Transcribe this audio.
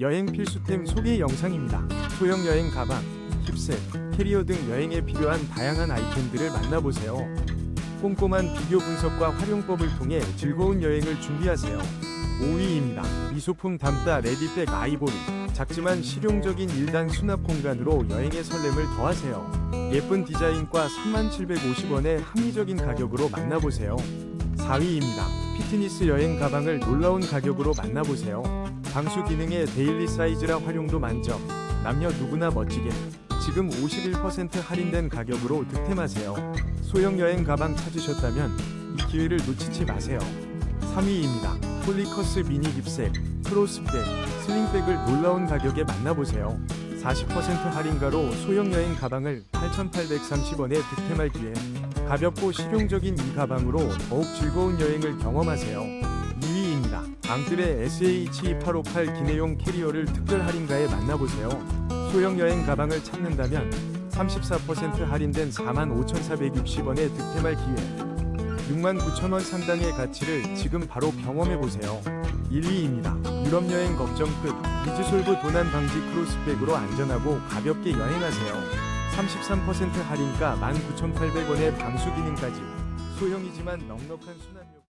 여행 필수템 소개 영상입니다. 소형 여행 가방, 힙셋, 캐리어 등 여행에 필요한 다양한 아이템들을 만나보세요. 꼼꼼한 비교 분석과 활용법을 통해 즐거운 여행을 준비하세요. 5위입니다. 미소품 담다 레디백 아이보리. 작지만 실용적인 1단 수납 공간으로 여행의 설렘을 더하세요. 예쁜 디자인과 3750원의 합리적인 가격으로 만나보세요. 4위입니다. 피트니스 여행 가방을 놀라운 가격으로 만나보세요. 방수 기능의 데일리 사이즈라 활용도 만점. 남녀 누구나 멋지게. 지금 51% 할인된 가격으로 득템하세요. 소형 여행 가방 찾으셨다면 이 기회를 놓치지 마세요. 3위입니다. 폴리커스 미니 깁색, 크로스백, 슬링백을 놀라운 가격에 만나보세요. 40% 할인가로 소형 여행 가방을 8,830원에 득템할 기회. 가볍고 실용적인 이 가방으로 더욱 즐거운 여행을 경험하세요. 2위입니다. 앙뜰의 SH2858 기내용 캐리어를 특별 할인가에 만나보세요. 소형 여행 가방을 찾는다면 34% 할인된 45,460원에 득템할 기회. 69,000원 상당의 가치를 지금 바로 경험해보세요. 1위입니다. 유럽 여행 걱정 끝. 미즈솔브 도난 방지 크로스백으로 안전하고 가볍게 여행하세요. 33% 할인가 19,800원의 방수 기능까지. 소형이지만 넉넉한 순환.